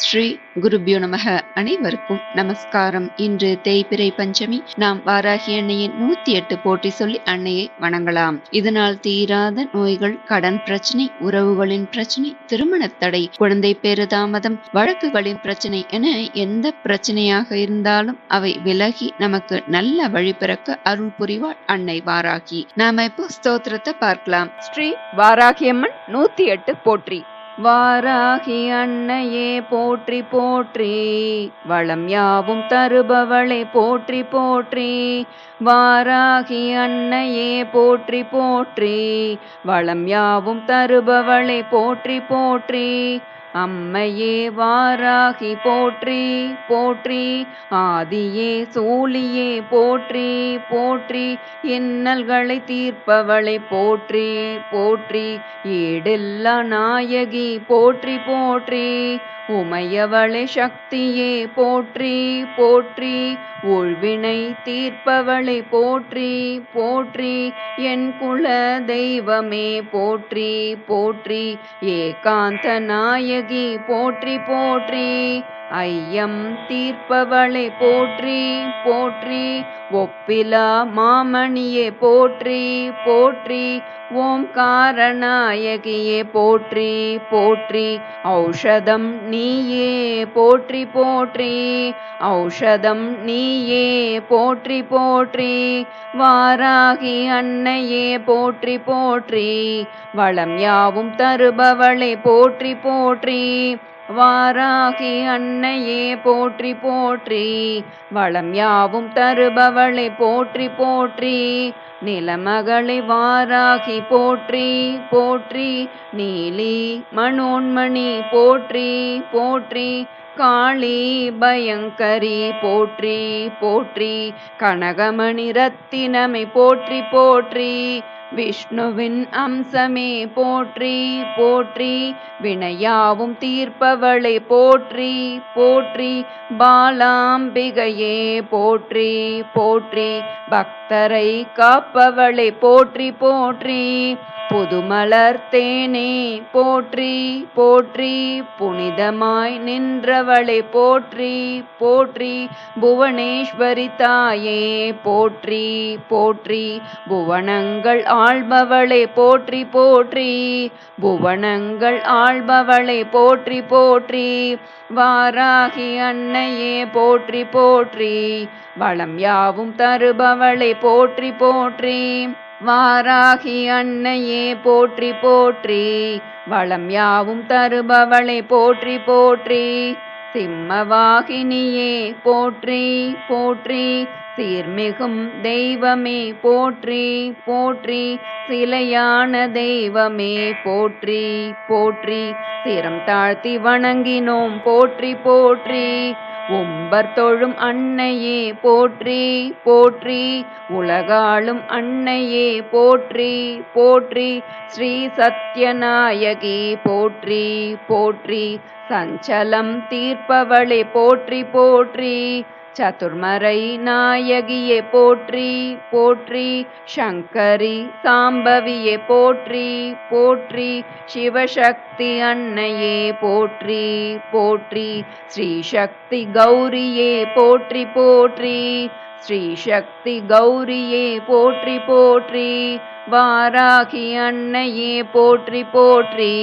ஸ்ரீ குருபியோ நமக. அனைவருக்கும் நமஸ்காரம். இன்று தேய்பிறை பஞ்சமி. நாம் வாராகி அன்னையின் நூத்தி எட்டு போட்டி சொல்லி அன்னையை வணங்கலாம். இதனால் தீராத நோய்கள் கடன் பிரச்சனை உறவுகளின் பிரச்சனை திருமண தடை குழந்தை பேரு தாமதம் வழக்குகளின் பிரச்சனை என எந்த பிரச்சனையாக இருந்தாலும் அவை விலகி நமக்கு நல்ல வழி பிறக்க அருள் புரிவாள் அன்னை வாராகி. நாம இப்போ ஸ்தோத்திரத்தை பார்க்கலாம். ஸ்ரீ வாராகியம்மன் நூத்தி எட்டு போற்றி. வாராகி அன்னையே போற்றி போற்றி. வளம் யாவும் தருபவளை போற்றி போற்றி. வாராகி அன்னையே போற்றி போற்றி. வளம் யாவும் தருபவளை போற்றி போற்றி. அம்மையே வாராகி போற்றி போற்றி. ஆதியே சூழியே போற்றி போற்றி. இன்னல்களை தீர்ப்பவளை போற்றி போற்றி. ஈடில்லா நாயகி போற்றி போற்றி. உமையவளை சக்தியே போற்றி போற்றி. உள்வினை தீர்ப்பவளை போற்றி போற்றி. என் குல தெய்வமே போற்றி போற்றி. ஏகாந்த நாயகி போற்றி போற்றி. ஐயம் தீர்ப்பவளை போற்றி போற்றி. ஒப்பிலா மாமணியே போற்றி போற்றி. ஓம் ஓம்காரநாயகியே போற்றி போற்றி. ஔஷதம் நீயே போற்றி போற்றி. ஔஷதம் நீயே போற்றி போற்றி. வாராகி அன்னையே போற்றி போற்றி. வளம் யாவும் தருபவளை போற்றி போற்றி. வாராகி அன்னையே போற்றி போற்றி. வளம் யாவும் தருபவளை போற்றி போற்றி. நிலமகளை வாராகி போற்றி போற்றி. நீலி மனோன்மணி போற்றி போற்றி. காளி பயங்கரி போற்றி போற்றி. கனகமணி ரத்தினமை போற்றி போற்றி. விஷ்ணுவின் அம்சமே போற்றி போற்றி. வினையாவும் தீர்ப்பவளை போற்றி போற்றி. பாலாம்பிகையே போற்றி போற்றி. பக்தரை காப்பவளை போற்றி போற்றி. புதுமலர் தேனே போற்றி போற்றி. புனிதமாய் நின்றவளை போற்றி போற்றி. புவனேஸ்வரி தாயே போற்றி போற்றி. புவனங்கள் ஆள்பவளை போற்றி போற்றி. புவனங்கள் ஆள்பவளை போற்றி போற்றி. வாராகி அன்னையே போற்றி போற்றி. வளம் யாவும் தருபவளை போற்றி போற்றி. வாராகி அன்னையே போற்றி போற்றி. வளம் யாவும் தருபவளை போற்றி போற்றி. சிம்மவாகினியே போற்றி போற்றி. சீர்மிகும் தெய்வமே போற்றி போற்றி. சிலையான தெய்வமே போற்றி போற்றி. சிரம் தாழ்த்தி வணங்கினோம் போற்றி போற்றி. ஒம்பர் தொழும் அன்னையே போற்றி போற்றி. உலகாளும் அன்னையே போற்றி போற்றி. ஸ்ரீ சத்யநாயகி போற்றி போற்றி. சஞ்சலம் தீர்ப்பவளே போற்றி போற்றி. சதுர்மறை நாயகியே போற்றி போற்றி. சங்கரி சாம்பவியே போற்றி போற்றி. சிவசக்தி அன்னையே போற்றி போற்றி. ஸ்ரீசக்தி கௌரியே போற்றி போற்றி. ஸ்ரீசக்தி கௌரியே போற்றி போற்றி. வாராகி அன்னையே போற்றி போற்றி.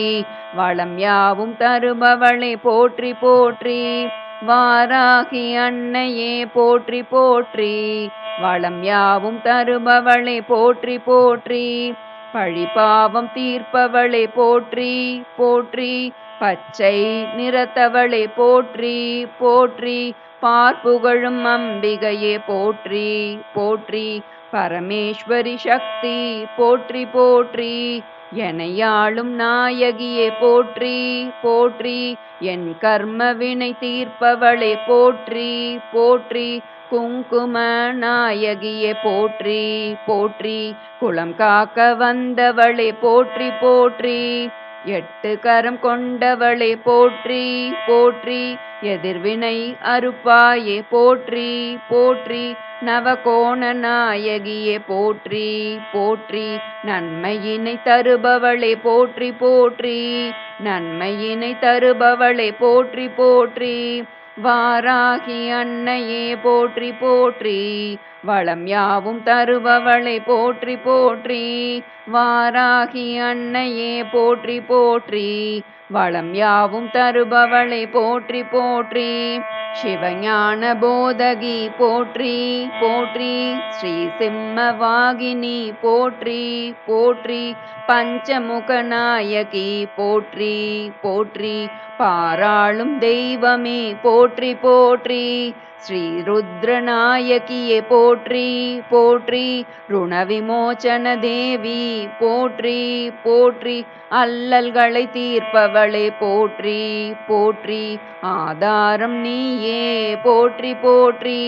வளம் யாவும் தருபவளே போற்றி போற்றி. வாராகி அன்னையே போற்றி போற்றி. வளம் யாவும் தருபவளை போற்றி போற்றி. பழிபாவம் தீர்ப்பவளை போற்றி போற்றி. பச்சை நிறத்தவளை போற்றி போற்றி. பார்ப்புகழும் அம்பிகையே போற்றி போற்றி. பரமேஸ்வரி சக்தி போற்றி போற்றி. எனையாளும் நாயகியே போற்றி போற்றி. என் கர்ம வினை தீர்ப்பவளே போற்றி போற்றி. குங்கும நாயகியே போற்றி போற்றி. குளம் காக்க வந்தவளே போற்றி போற்றி. எட்டு கரம் கொண்டவளே போற்றி போற்றி. எதிர்வினை அறுப்பாயே போற்றி போற்றி. நவகோண நாயகியே போற்றி போற்றி. நன்மையினை தருபவளே போற்றி போற்றி. நன்மையினை தருபவளே போற்றி போற்றி. வாராகி அன்னையே போற்றி போற்றி. வளம் யாவும் தருபவளை போற்றி போற்றி. வாராகி அன்னையே போற்றி போற்றி. வளம் யாவும் தருபவளை போற்றி போற்றி. சிவஞான போதகி போற்றி போற்றி. ஸ்ரீ சிம்மவாகினி போற்றி போற்றி. பஞ்சமுக நாயகி போற்றி போற்றி. பாராளும் தெய்வமே போற்றி போற்றி. ஸ்ரீ ருத்ரநாயகியே போற்றி போற்றி ருணவிமோச்சன தேவி போற்றி போற்றி அல்லல்களை தீர்ப்பவளே போற்றி போற்றி ஆதாரம் நீயே போற்றி போற்றி.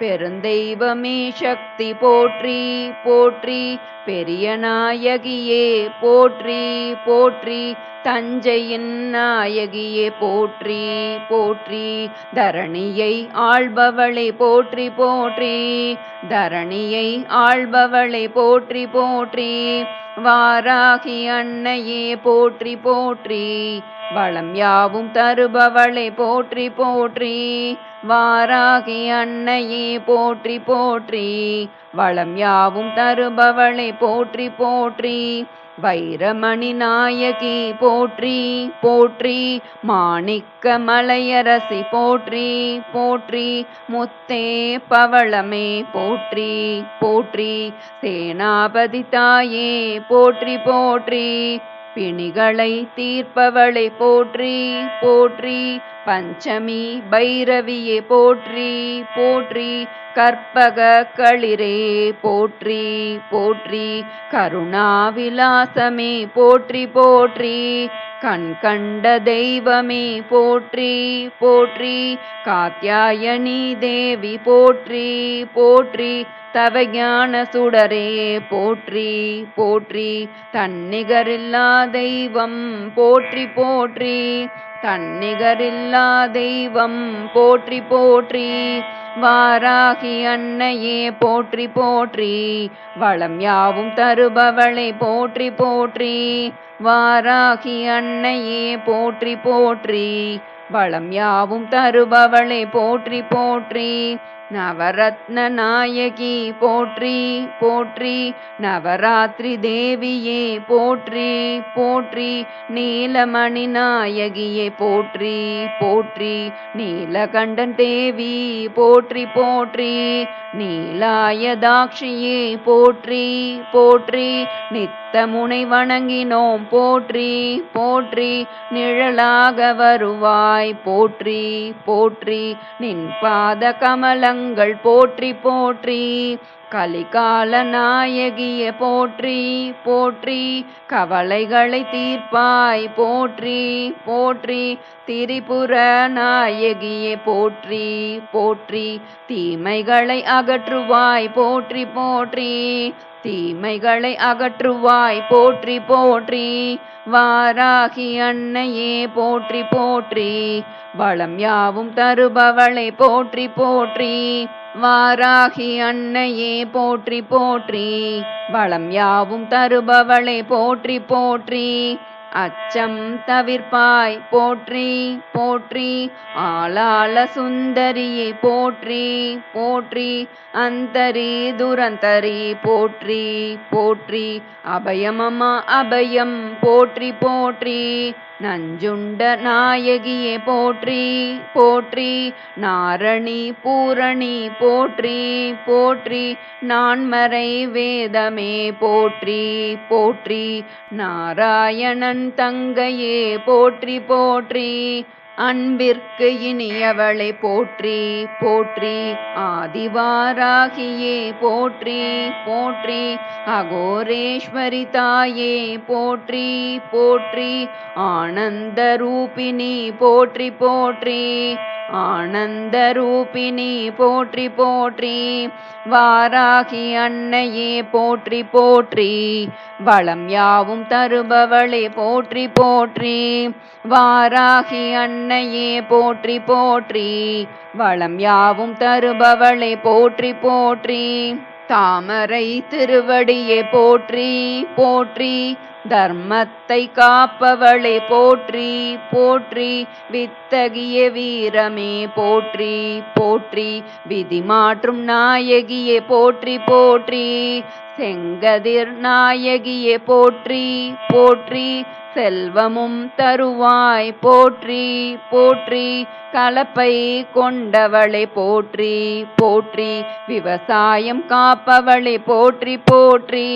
பெருந்தெய்வமே சக்தி போற்றி போற்றி. பெரிய நாயகியே போற்றி போற்றி. தஞ்சையின் நாயகியே போற்றி போற்றி. தரணியை ஆள்பவளை போற்றி போற்றி. தரணியை ஆள்பவளை போற்றி போற்றி. வாராகி அன்னையே போற்றி போற்றி. வளம் யாவும் தருபவளை போற்றி போற்றி. வாராகி அன்னையே போற்றி போற்றி. வளம் யாவும் தருபவளை போற்றி போற்றி. வைரமணி நாயகி போற்றி போற்றி மாணிக்க மலையரசி போற்றி போற்றி முத்தே பவளமே போற்றி போற்றி சேனாபதி தாயே போற்றி போற்றி. பிணிகளை தீர்ப்பவளை போற்றி போற்றி பஞ்சமி பைரவியே போற்றி போற்றி கற்பக களிரே போற்றி போற்றி கருணாவிலாசமே போற்றி போற்றி. கண் கண்ட தெய்வமே போற்றி போற்றி. காத்தியாயணி தேவி போற்றி போற்றி. தவஞான சுடரே போற்றி போற்றி. தன்னிகரில்லா தெய்வம் போற்றி போற்றி. தன்னிகரில்லா தெய்வம் போற்றி போற்றி வாராகி அன்னையே போற்றி போற்றி வளம் யாவும் தருபவளை போற்றி போற்றி வாராகி அன்னையே போற்றி போற்றி வளம் யாவும் தருபவளை போற்றி போற்றி நவரத்ன நாயகி போற்றி போற்றி நவராத்திரி தேவியே போற்றி போற்றி நீலமணி நாயகியே போற்றி போற்றி நீலகண்டன் தேவி போற்றி போற்றி நீலாயதாட்சியே போற்றி போற்றி நித்த முனை வணங்கினோம் போற்றி போற்றி நிழலாக வருவாய் போற்றி போற்றி நின் பாத கமலங்கள் போற்றி போற்றி. கலிகால நாயகிய போற்றி போற்றி. கவலைகளை தீர்ப்பாய் போற்றி போற்றி. திரிபுர நாயகியே போற்றி போற்றி. தீமைகளை அகற்றுவாய் போற்றி போற்றி. தீமைகளை அகற்றுவாய் போற்றி போற்றி. வாராகி அன்னையே போற்றி போற்றி. வளம் யாவும் தருபவளை போற்றி போற்றி. வாராகி அன்னையே போற்றி போற்றி. வளம் யாவும் தருபவளை போற்றி போற்றி. அச்சம் தவிர்ப்பாய். போற்றி போற்றி ஆளாள சுந்தரியை போற்றி போற்றி அந்தரி துரந்தரி போற்றி போற்றி அபயமமா அபயம் போற்றி போற்றி. நஞ்சுண்ட நாயகியே போற்றி போற்றி நாரணி பூரணி போற்றி போற்றி நான்மறை வேதமே போற்றி போற்றி நாராயணன் தங்கையே போற்றி போற்றி அன்பிற்கு இனியவளை போற்றி போற்றி ஆதிவாராகியே போற்றி போற்றி அகோரேஸ்வரி தாயே போற்றி போற்றி ஆனந்த ரூபிணி போற்றி போற்றி. ஆனந்த ரூபிணி போற்றி போற்றி வாராகி அன்னையே போற்றி போற்றி வளம் யாவும் தருபவளே போற்றி போற்றி வாராகி அன்னையே போற்றி போற்றி வளம் யாவும் தருபவளே போற்றி போற்றி தாமரை திருவடியே போற்றி போற்றி தர்மத்தை காப்பவளே போற்றி போற்றி வித்தகிய வீரமே போற்றி போற்றி விதி மாற்றும் நாயகியே போற்றி போற்றி செங்கதிர் நாயகியே போற்றி போற்றி செல்வமும் தருவாய் போற்றி போற்றி கலப்பை கொண்டவளை போற்றி போற்றி விவசாயம் காப்பவளை போற்றி போற்றி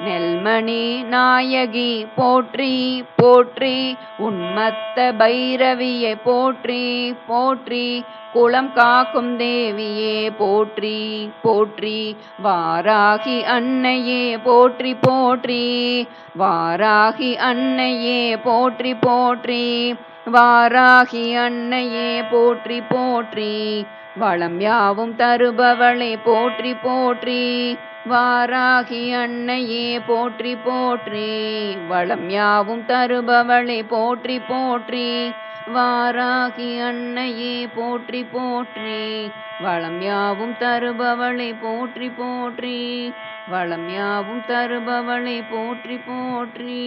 நெல்மணி நாயகி போற்றி போற்றி. உன்மத்த பைரவியை போற்றி போற்றி. குளம் காக்கும் தேவியே போற்றி போற்றி. வாராகி அன்னையே போற்றி போற்றி. வாராகி அன்னையே போற்றி போற்றி. வாராகி அன்னையே போற்றி போற்றி. வளம் யாவும் தருபவளை போற்றி போற்றி. வாராகி அன்னையே போற்றி போற்றி வளம் யாவும் தருபவளை போற்றி போற்றி. வாராகி அன்னையே போற்றி போற்றி வளம் யாவும் தருபவளை போற்றி போற்றி. வளம் யாவும் தருபவளை போற்றி போற்றி.